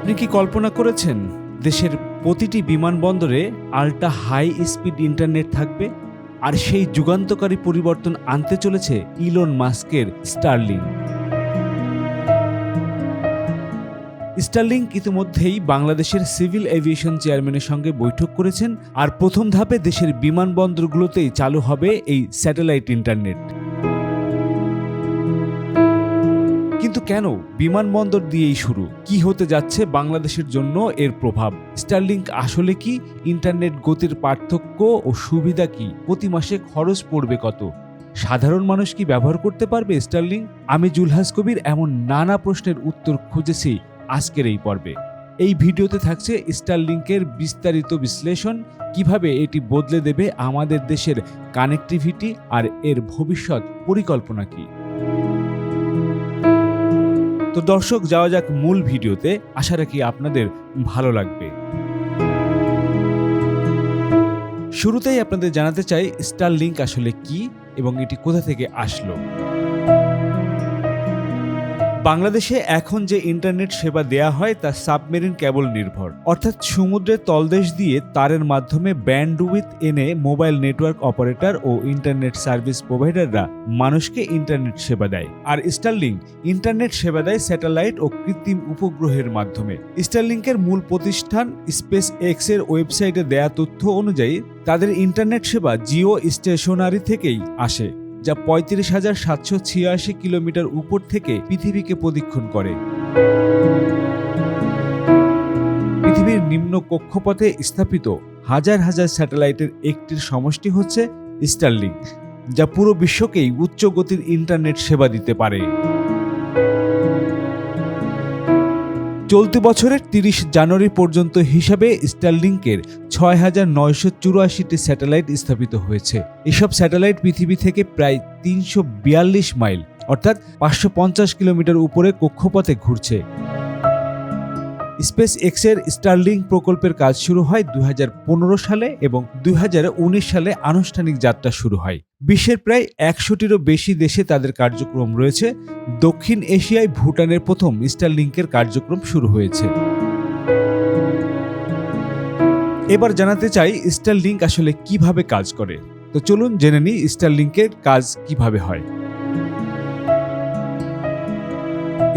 আপনি কি কল্পনা করেছেন দেশের প্রতিটি বিমানবন্দরে আল্ট্রা হাই স্পিড ইন্টারনেট থাকবে? আর সেই যুগান্তকারী পরিবর্তন আনতে চলেছে ইলন মাস্কের স্টারলিং। স্টারলিংক ইতিমধ্যেই বাংলাদেশের সিভিল এভিয়েশন চেয়ারম্যানের সঙ্গে বৈঠক করেছেন, আর প্রথম ধাপে দেশের বিমানবন্দরগুলোতেই চালু হবে এই স্যাটেলাইট ইন্টারনেট। কিন্তু কেন বিমানবন্দর দিয়েই শুরু? কি হতে যাচ্ছে বাংলাদেশের জন্য এর প্রভাব? স্টারলিংক আসলে কি? ইন্টারনেট গতির পার্থক্য ও সুবিধা কি? প্রতি মাসে খরচ পড়বে কত? সাধারণ মানুষ কি ব্যবহার করতে পারবে স্টারলিংক আমি জুলহাস কবির এমন নানা প্রশ্নের উত্তর খুঁজেছি আজকের এই পর্বে। এই ভিডিওতে থাকছে স্টারলিংকের বিস্তারিত বিশ্লেষণ, কীভাবে এটি বদলে দেবে আমাদের দেশের কানেক্টিভিটি আর এর ভবিষ্যৎ পরিকল্পনা কি? তো দর্শক, যাওয়া যাক মূল ভিডিওতে। আশা রাখি আপনাদের ভালো লাগবে। শুরুতেই আপনাদের জানাতে চাই স্টার লিঙ্ক আসলে কি এবং এটি কোথা থেকে আসলো? বাংলাদেশে এখন যে ইন্টারনেট সেবা দেয়া হয়, তা সাবমেরিন কেবল নির্ভর। অর্থাৎ সমুদ্রের তলদেশ দিয়ে তারের মাধ্যমে ব্যান্ডউইথ এনে মোবাইল নেটওয়ার্ক অপারেটর ও ইন্টারনেট সার্ভিস প্রোভাইডাররা মানুষকে ইন্টারনেট সেবা দেয়। আর স্টারলিং ইন্টারনেট সেবা দেয় স্যাটেলাইট ও কৃত্রিম উপগ্রহের মাধ্যমে। স্টারলিংকের মূল প্রতিষ্ঠান স্পেস এক্সের ওয়েবসাইটে দেয়া তথ্য অনুযায়ী, তাদের ইন্টারনেট সেবা জিও স্টেশনারি থেকেই আসে। যা পঁয়ত্রিশ হাজার সাতশো ছিয়াশি কিলোমিটার উপর থেকে পৃথিবীকে প্রদীক্ষণ করে। পৃথিবীর নিম্ন কক্ষপথে স্থাপিত হাজার হাজার স্যাটেলাইটের একটির সমষ্টি হচ্ছে স্টারলিংক যা পুরো বিশ্বকেই উচ্চ গতির ইন্টারনেট সেবা দিতে পারে। চলতি বছরের তিরিশ জানুয়ারি পর্যন্ত হিসাবে স্টারলিংকের ছয় হাজার নয়শো চুরাশিটি স্যাটেলাইট স্থাপিত হয়েছে। এসব স্যাটেলাইট পৃথিবী থেকে প্রায় তিনশো বিয়াল্লিশ মাইল, অর্থাৎ পাঁচশো পঞ্চাশ কিলোমিটার উপরে কক্ষপথে ঘুরছে। স্পেস এক্সের স্টারলিং প্রকল্পের কাজ শুরু হয় দুই হাজার পনেরো সালে এবং দু হাজার উনিশ সালে আনুষ্ঠানিক যাত্রা শুরু হয়। বিশ্বের প্রায় একশোটিরও বেশি দেশে তাদের কার্যক্রম রয়েছে। দক্ষিণ এশিয়ায় ভুটানের প্রথম স্টারলিংকের কার্যক্রম শুরু হয়েছে। এবার জানাতে চাই স্টারলিংক আসলে কীভাবে কাজ করে? তো চলুন জেনে নিই স্টারলিংকের কাজ কীভাবে হয়।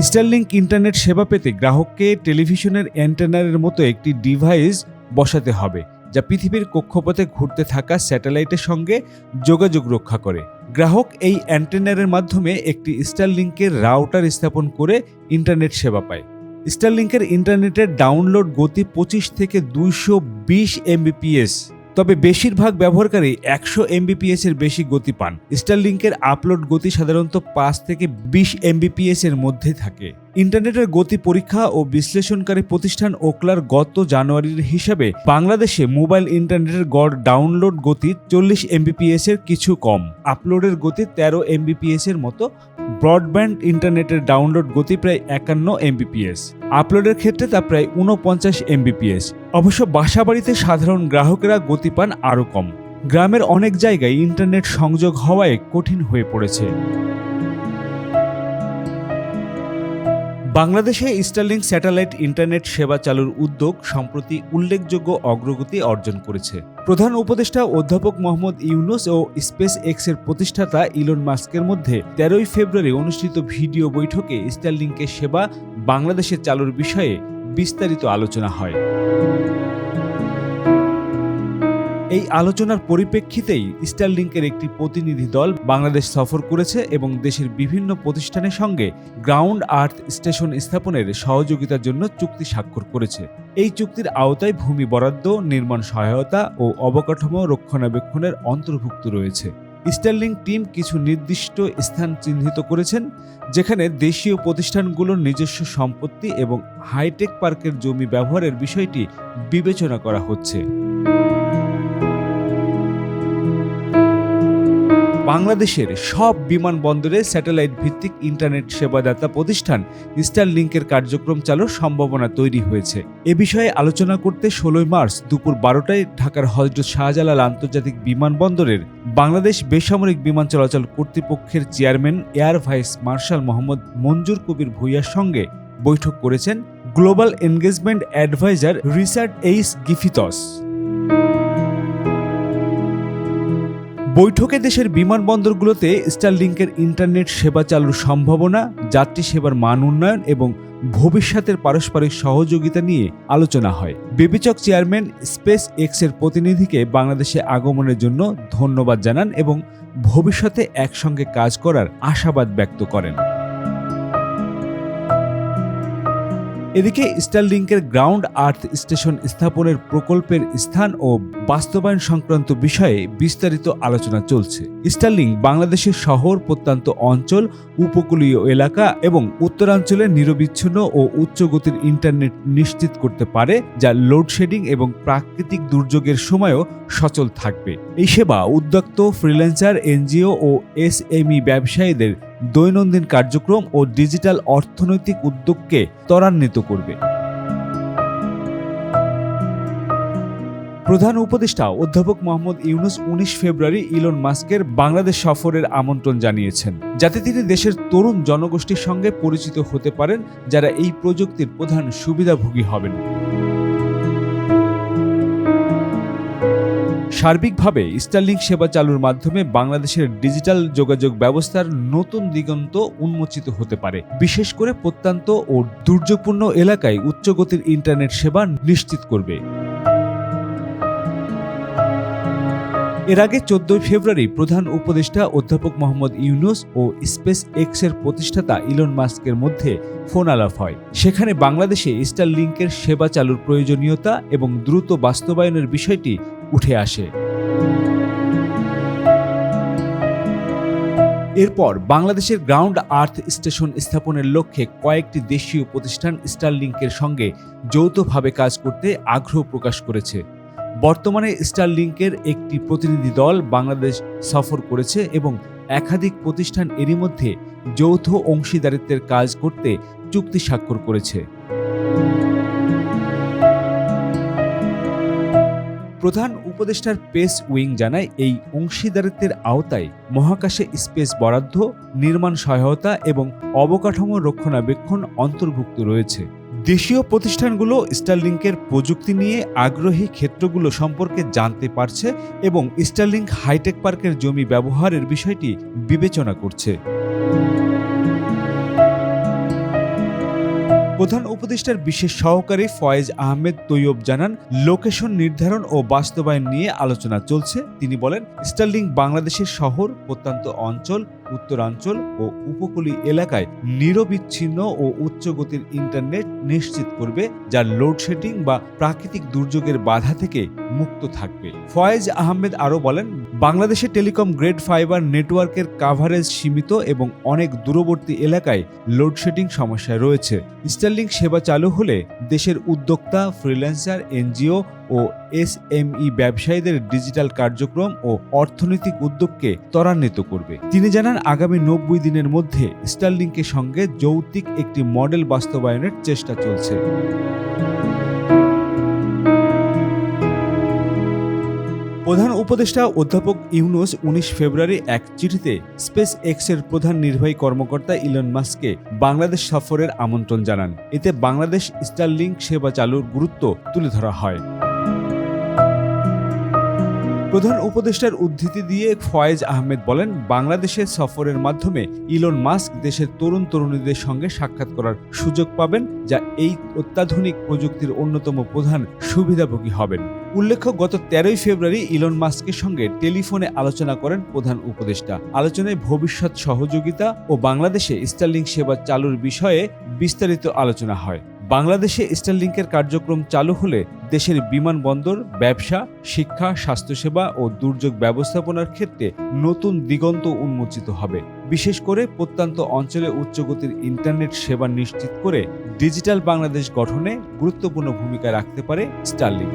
স্টারলিংক ইন্টারনেট সেবা পেতে গ্রাহককে টেলিভিশনের অ্যান্টেনারের মতো একটি ডিভাইস বসাতে হবে, যা পৃথিবীর কক্ষপথে ঘুরতে থাকা স্যাটেলাইটের সঙ্গে যোগাযোগ রক্ষা করে। গ্রাহক এই অ্যান্টেনারের মাধ্যমে একটি স্টারলিংকের রাউটার স্থাপন করে ইন্টারনেট সেবা পায়। স্টারলিংকের ইন্টারনেটের ডাউনলোড গতি পঁচিশ থেকে দুইশো বিশ এমবিপিএস তবে বেশিরভাগ ব্যবহারকারী একশো এমবিপিএস এর বেশি গতি পান। স্টার লিঙ্কের আপলোড গতি সাধারণত পাঁচ থেকে বিশ এমবিপিএস এর মধ্যে থাকে। ইন্টারনেটের গতি পরীক্ষা ও বিশ্লেষণকারী প্রতিষ্ঠান ওকলার গত জানুয়ারির হিসাবে বাংলাদেশে মোবাইল ইন্টারনেটের গড় ডাউনলোড গতি চল্লিশ এমবিপিএস এর কিছু কম। আপলোডের গতি তেরো এমবিপিএস এর মতো। ব্রডব্যান্ড ইন্টারনেটের ডাউনলোড গতি প্রায় একান্ন এমবিপিএস আপলোডের ক্ষেত্রে তা প্রায় উনপঞ্চাশ এমবিপিএস অবশ্য বাসাবাড়িতে সাধারণ গ্রাহকেরা গতি পান আরও কম। গ্রামের অনেক জায়গায় ইন্টারনেট সংযোগ হওয়ায় কঠিন হয়ে পড়েছে। বাংলাদেশে স্টারলিংক স্যাটেলাইট ইন্টারনেট সেবা চালুর উদ্যোগ সম্প্রতি উল্লেখযোগ্য অগ্রগতি অর্জন করেছে। প্রধান উপদেষ্টা অধ্যাপক মোহাম্মদ ইউনুস ও স্পেস এক্সের প্রতিষ্ঠাতা ইলন মাস্কের মধ্যে তেরোই ফেব্রুয়ারি অনুষ্ঠিত ভিডিও বৈঠকে স্টারলিংকের সেবা বাংলাদেশে চালুর বিষয়ে বিস্তারিত আলোচনা হয়। এই আলোচনার পরিপ্রেক্ষিতেই স্টারলিংকের একটি প্রতিনিধি দল বাংলাদেশ সফর করেছে এবং দেশের বিভিন্ন প্রতিষ্ঠানের সঙ্গে গ্রাউন্ড আর্থ স্টেশন স্থাপনের সহযোগিতার জন্য চুক্তি স্বাক্ষর করেছে। এই চুক্তির আওতায় ভূমি বরাদ্দ, নির্মাণ সহায়তা ও অবকাঠামো রক্ষণাবেক্ষণের অন্তর্ভুক্ত রয়েছে। স্টারলিংক টিম কিছু নির্দিষ্ট স্থান চিহ্নিত করেছেন, যেখানে দেশীয় প্রতিষ্ঠানগুলোর নিজস্ব সম্পত্তি এবং হাইটেক পার্কের জমি ব্যবহারের বিষয়টি বিবেচনা করা হচ্ছে। বাংলাদেশের সব বিমানবন্দরে স্যাটেলাইট ভিত্তিক ইন্টারনেট সেবাদাতা প্রতিষ্ঠান স্টারলিংকের কার্যক্রম চালুর সম্ভাবনা তৈরি হয়েছে। এ বিষয়ে আলোচনা করতে ষোলোই মার্চ দুপুর বারোটায় ঢাকার হজরত শাহজালাল আন্তর্জাতিক বিমানবন্দরের বাংলাদেশ বেসামরিক বিমান চলাচল কর্তৃপক্ষের chairman, air vice marshal Mohammad Manjur Kabir ভুইয়ার সঙ্গে বৈঠক করেছেন গ্লোবাল এনগেজমেন্ট অ্যাডভাইজার রিচার্ড এইস গিফিতস। বৈঠকে দেশের বিমানবন্দরগুলোতে স্টারলিংকের ইন্টারনেট সেবা চালুর সম্ভাবনা, যাত্রী সেবার মান উন্নয়ন এবং ভবিষ্যতের পারস্পরিক সহযোগিতা নিয়ে আলোচনা হয়। বিবেচক চেয়ারম্যান স্পেস এক্সের প্রতিনিধিকে বাংলাদেশে আগমনের জন্য ধন্যবাদ জানান এবং ভবিষ্যতে একসঙ্গে কাজ করার আশাবাদ ব্যক্ত করেন। এদিকে স্টারলিংকের গ্রাউন্ড আর্থ স্টেশন স্থাপনের প্রকল্পের স্থান ও বাস্তবায়ন সংক্রান্ত বিষয়ে বিস্তারিত আলোচনা চলছে। স্টারলিং বাংলাদেশের শহর, প্রত্যন্ত অঞ্চল, উপকূলীয় এলাকা এবং উত্তরাঞ্চলে নিরবিচ্ছিন্ন ও উচ্চ গতির ইন্টারনেট নিশ্চিত করতে পারে, যা লোডশেডিং এবং প্রাকৃতিক দুর্যোগের সময়ও সচল থাকবে। এই সেবা উদ্যোক্ত ফ্রিল্যান্সার এনজিও ও এসএমই ব্যবসায়ীদের দৈনন্দিন কার্যক্রম ও ডিজিটাল অর্থনৈতিক উদ্যোগকে ত্বরান্বিত করবে। প্রধান উপদেষ্টা অধ্যাপক মোহাম্মদ ইউনুস উনিশ ফেব্রুয়ারি ইলন মাস্কের বাংলাদেশ সফরের আমন্ত্রণ জানিয়েছেন, যাতে তিনি দেশের তরুণ জনগোষ্ঠীর সঙ্গে পরিচিত হতে পারেন, যারা এই প্রযুক্তির প্রধান সুবিধাভোগী হবেন। সার্বিকভাবে স্টারলিংক সেবা চালুর মাধ্যমে বাংলাদেশের ডিজিটাল যোগাযোগ ব্যবস্থার নতুন দিগন্ত উন্মোচিত হতে পারে। বিশেষ করে প্রত্যন্ত ও দুর্যোগপূর্ণ এলাকায় উচ্চগতির ইন্টারনেট সেবা নিশ্চিত করবে। এর আগে চোদ্দই ফেব্রুয়ারি প্রধান উপদেষ্টা অধ্যাপক মোহাম্মদ ইউনুস ও স্পেস এক্সের প্রতিষ্ঠাতা ইলন মাস্কের মধ্যে ফোন আলাপ হয়। সেখানে বাংলাদেশে স্টার লিঙ্কের সেবা চালুর প্রয়োজনীয়তা এবং দ্রুত বাস্তবায়নের বিষয়টি উঠে আসে। এরপর বাংলাদেশের গ্রাউন্ড আর্থ স্টেশন স্থাপনের লক্ষ্যে কয়েকটি দেশীয় প্রতিষ্ঠান স্টারলিংকের সঙ্গে যৌথভাবে কাজ করতে আগ্রহ প্রকাশ করেছে। বর্তমানে স্টারলিংকের একটি প্রতিনিধি দল বাংলাদেশ সফর করেছে এবং একাধিক প্রতিষ্ঠান এরই মধ্যে যৌথ অংশীদারিত্বের কাজ করতে চুক্তি স্বাক্ষর করেছে। প্রধান উপদেষ্টার পেস উইং জানায়, এই অংশীদারিত্বের আওতায় মহাকাশে স্পেস বরাদ্দ, নির্মাণ সহায়তা এবং অবকাঠামো রক্ষণাবেক্ষণ অন্তর্ভুক্ত রয়েছে। দেশীয় প্রতিষ্ঠানগুলো স্টারলিংকের প্রযুক্তি নিয়ে আগ্রহী ক্ষেত্রগুলো সম্পর্কে জানতে পারছে এবং স্টারলিংক হাইটেক পার্কের জমি ব্যবহারের বিষয়টি বিবেচনা করছে। প্রধান উপদেষ্টার বিশেষ সহকারী ফয়েজ আহমেদ তৈয়ব জানান, লোকেশন নির্ধারণ ও বাস্তবায়ন নিয়ে আলোচনা চলছে। তিনি বলেন, স্টারলিং বাংলাদেশের শহর, প্রত্যন্ত অঞ্চল, উত্তরাঞ্চল ও উপকূলীয় এলাকায় নিরবিচ্ছিন্ন ও উচ্চগতির ইন্টারনেট নিশ্চিত করবে যা লোডশেডিং বা প্রাকৃতিক দুর্যোগের বাধা থেকে মুক্ত থাকবে। ফয়েজ আহমেদ আরও বলেন বাংলাদেশে টেলিকম গ্রেড ফাইবার নেটওয়ার্কের কাভারেজ সীমিত এবং অনেক দূরবর্তী এলাকায় লোডশেডিং সমস্যা রয়েছে। স্টারলিং সেবা চালু হলে দেশের উদ্যোক্তা ফ্রিল্যান্সার এনজিও ও এসএমই ব্যবসায়ীদের ডিজিটাল কার্যক্রম ও অর্থনৈতিক উদ্যোগকে ত্বরান্বিত করবে। তিনি জানান, আগামী নব্বই দিনের মধ্যে স্টারলিংকের সঙ্গে যৌক্তিক একটি মডেল বাস্তবায়নের চেষ্টা চলছে। প্রধান উপদেষ্টা অধ্যাপক ইউনুস উনিশ ফেব্রুয়ারি এক চিঠিতে স্পেস এক্সের প্রধান নির্বাহী কর্মকর্তা ইলন মাস্ককে বাংলাদেশ সফরের আমন্ত্রণ জানান। এতে বাংলাদেশ স্টারলিংক সেবা চালুর গুরুত্ব তুলে ধরা হয়। প্রধান উপদেষ্টার উদ্ধৃতি দিয়ে ফয়েজ আহমেদ বলেন বাংলাদেশের সফরের মাধ্যমে ইলন মাস্ক দেশের তরুণ তরুণীদের সঙ্গে সাক্ষাৎ করার সুযোগ পাবেন, যা এই অত্যাধুনিক প্রযুক্তির অন্যতম প্রধান সুবিধাভোগী হবেন। উল্লেখ্য, গত তেরোই ফেব্রুয়ারি ইলন মাস্কের সঙ্গে টেলিফোনে আলোচনা করেন প্রধান উপদেষ্টা। আলোচনায় ভবিষ্যৎ সহযোগিতা ও বাংলাদেশে স্টারলিংক সেবা চালুর বিষয়ে বিস্তারিত আলোচনা হয়। বাংলাদেশে স্টারলিংকের কার্যক্রম চালু হলে দেশের বিমানবন্দর, ব্যবসা, শিক্ষা, স্বাস্থ্যসেবা ও দুর্যোগ ব্যবস্থাপনার ক্ষেত্রে নতুন দিগন্ত উন্মোচিত হবে। বিশেষ করে প্রত্যন্ত অঞ্চলে উচ্চগতির ইন্টারনেট সেবা নিশ্চিত করে ডিজিটাল বাংলাদেশ গঠনে গুরুত্বপূর্ণ ভূমিকা রাখতে পারে স্টারলিং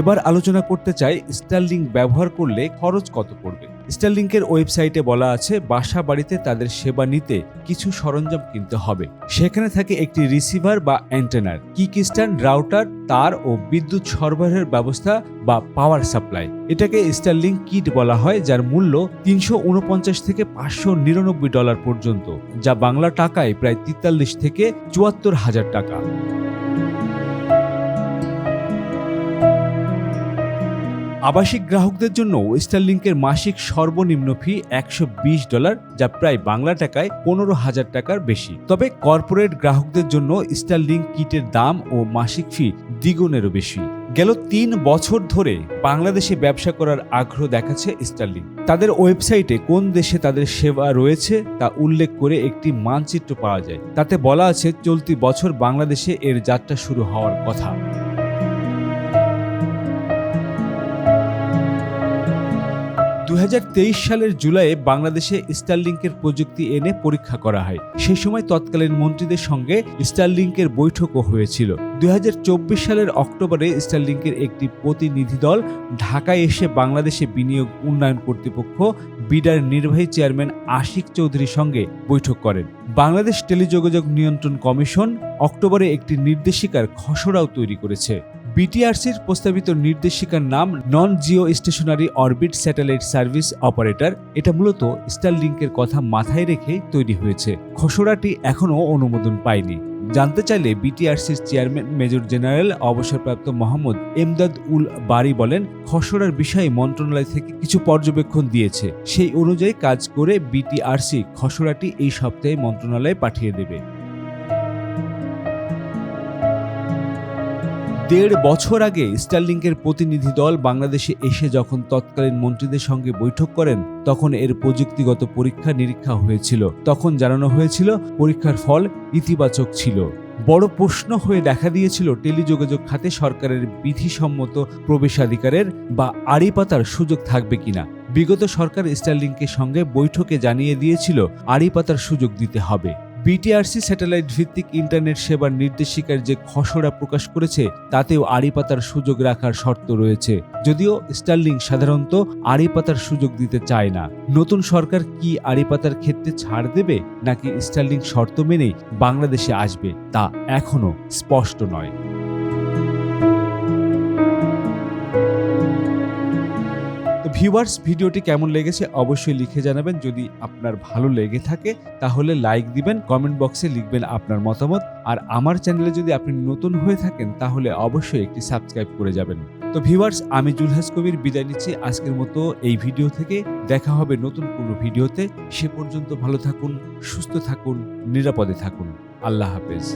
এবার আলোচনা করতে চাই স্টারলিং ব্যবহার করলে খরচ কত পড়বে? স্টারলিংকের ওয়েবসাইটে বলা আছে, বাসা বাড়িতে তাদের সেবা নিতে কিছু সরঞ্জাম কিনতে হবে। সেখানে থাকে একটি রিসিভার বা অ্যান্টেনার। কিকিস্টান রাউটার, তার ও বিদ্যুৎ সরবরাহের ব্যবস্থা বা পাওয়ার সাপ্লাই। এটাকে স্টারলিংক কিট বলা হয়, যার মূল্য তিনশো উনপঞ্চাশ থেকে পাঁচশো নিরানব্বই ডলার পর্যন্ত, যা বাংলা টাকায় প্রায় তেতাল্লিশ থেকে চুয়াত্তর হাজার টাকা। আবাসিক গ্রাহকদের জন্য স্টারলিংকের মাসিক সর্বনিম্ন ফি একশো বিশ ডলার, যা প্রায় বাংলা টাকায় পনেরো হাজার টাকার বেশি। তবে কর্পোরেট গ্রাহকদের জন্য স্টারলিংক কিটের দাম ও মাসিক ফি দ্বিগুণেরও বেশি। গেল তিন বছর ধরে বাংলাদেশে ব্যবসা করার আগ্রহ দেখাচ্ছে স্টারলিং তাদের ওয়েবসাইটে কোন দেশে তাদের সেবা রয়েছে তা উল্লেখ করে একটি মানচিত্র পাওয়া যায়। তাতে বলা আছে, চলতি বছর বাংলাদেশে এর যাত্রা শুরু হওয়ার কথা। সালের জুলাইয়ে বাংলাদেশে স্টারলিংকের প্রযুক্তি এনে পরীক্ষা করা হয়। সেই সময় তৎকালীন মন্ত্রীদের সঙ্গে স্টারলিংকের বৈঠকও হয়েছিল। দু হাজার চব্বিশ সালের অক্টোবরে স্টারলিংকের একটি প্রতিনিধি দল ঢাকায় এসে বাংলাদেশে বিনিয়োগ উন্নয়ন কর্তৃপক্ষ, বিডার নির্বাহী চেয়ারম্যান আশিক চৌধুরীর সঙ্গে বৈঠক করেন। বাংলাদেশ টেলিযোগাযোগ নিয়ন্ত্রণ কমিশন অক্টোবরে একটি নির্দেশিকার খসড়াও তৈরি করেছে। বিটিআরসির প্রস্তাবিত নির্দেশিকার নাম non geo stationary orbit satellite service operator এটা মূলত স্টারলিংকের কথা মাথায় রেখে তৈরি হয়েছে। খসড়াটি এখনও অনুমোদন পায়নি। জানতে চাইলে বিটিআরসির চেয়ারম্যান মেজর জেনারেল অবসরপ্রাপ্ত মোহাম্মদ এমদাদ উল বারি বলেন, খসড়ার বিষয়ে মন্ত্রণালয় থেকে কিছু পর্যবেক্ষণ দিয়েছে। সেই অনুযায়ী কাজ করে বিটিআরসি খসড়াটি এই সপ্তাহে মন্ত্রণালয়ে পাঠিয়ে দেবে। দেড় বছর আগে স্টারলিংকের প্রতিনিধি দল বাংলাদেশে এসে যখন তৎকালীন মন্ত্রীদের সঙ্গে বৈঠক করেন, তখন এর প্রযুক্তিগত পরীক্ষা নিরীক্ষা হয়েছিল। তখন জানানো হয়েছিল, পরীক্ষার ফল ইতিবাচক ছিল। বড় প্রশ্ন হয়ে দেখা দিয়েছিল, টেলিযোগাযোগ খাতে সরকারের বিধিসম্মত প্রবেশাধিকারের বা আড়ি পাতার সুযোগ থাকবে কিনা। বিগত সরকার স্টারলিংকের সঙ্গে বৈঠকে জানিয়ে দিয়েছিল আড়ি পাতার সুযোগ দিতে হবে। বিটিআরসি স্যাটেলাইট ভিত্তিক ইন্টারনেট সেবার নির্দেশিকার যে খসড়া প্রকাশ করেছে, তাতেও আড়িপাতার সুযোগ রাখার শর্ত রয়েছে। যদিও স্টার্লিং সাধারণত আড়িপাতার সুযোগ দিতে চায় না। নতুন সরকার কি আড়িপাতার ক্ষেত্রে ছাড় দেবে, নাকি স্টার্লিং শর্ত মেনেই বাংলাদেশে আসবে, তা এখনও স্পষ্ট নয়। ভিউয়ার্স ভিডিওটি কেমন লেগেছে অবশ্যই লিখে জানাবেন। যদি আপনার ভালো লেগে থাকে, তাহলে লাইক দিবেন কমেন্ট বক্সে লিখবেন আপনার মতামত। আর আমার চ্যানেলে যদি আপনি নতুন হয়ে থাকেন, তাহলে অবশ্যই একটি সাবস্ক্রাইব করে যাবেন। তো ভিউয়ার্স আমি জুলহাস কবির বিদায় নিচ্ছি। আজকের মতো এই ভিডিও থেকে দেখা হবে নতুন কোনো ভিডিওতে সে পর্যন্ত ভালো থাকুন, সুস্থ থাকুন, নিরাপদে থাকুন। আল্লাহ হাফেজ।